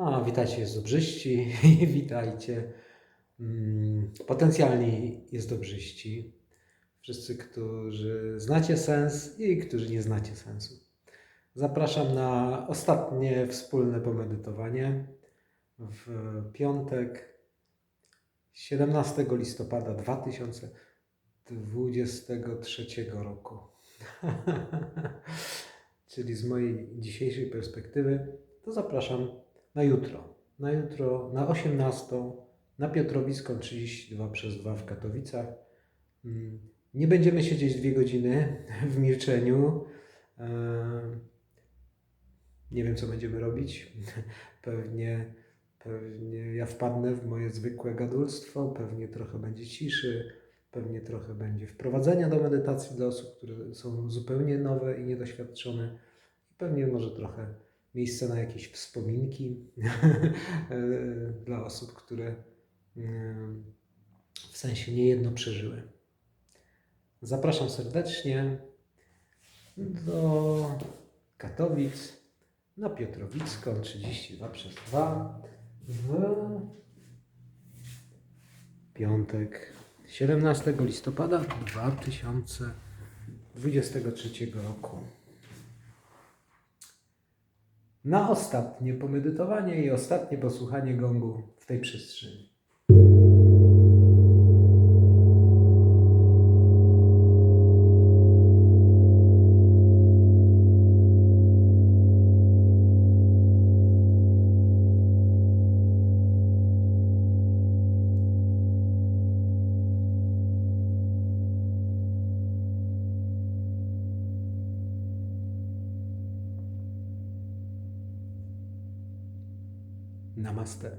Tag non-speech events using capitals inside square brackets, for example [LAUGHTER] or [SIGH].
A, witajcie jest dobrzyści, [LAUGHS] witajcie mm, potencjalni jest dobrzyści. Wszyscy, którzy znacie sens i którzy nie znacie sensu. Zapraszam na ostatnie wspólne pomedytowanie w piątek 17 listopada 2023 roku. [LAUGHS] Czyli z mojej dzisiejszej perspektywy, to zapraszam na jutro. Na jutro, na 18, na Piotrowisko 32 przez 2 w Katowicach. Mm, Nie będziemy siedzieć dwie godziny w milczeniu. Eee, Nie wiem, co będziemy robić. [LAUGHS] Pewnie, pewnie ja wpadnę w moje zwykłe gadulstwo, pewnie trochę będzie ciszy, pewnie trochę będzie wprowadzenia do medytacji dla osób, które są zupełnie nowe i niedoświadczone. Pewnie może trochę miejsca na jakieś wspominki [LAUGHS] e, dla osób, które mm, w sensie niejedno przeżyły. Zapraszam serdecznie do Katowic na Piotrowicką 32 przez 2 w piątek 17 listopada 2023 roku. Na ostatnie pomedytowanie i ostatnie posłuchanie gongu w tej przestrzeni. నమస్తే.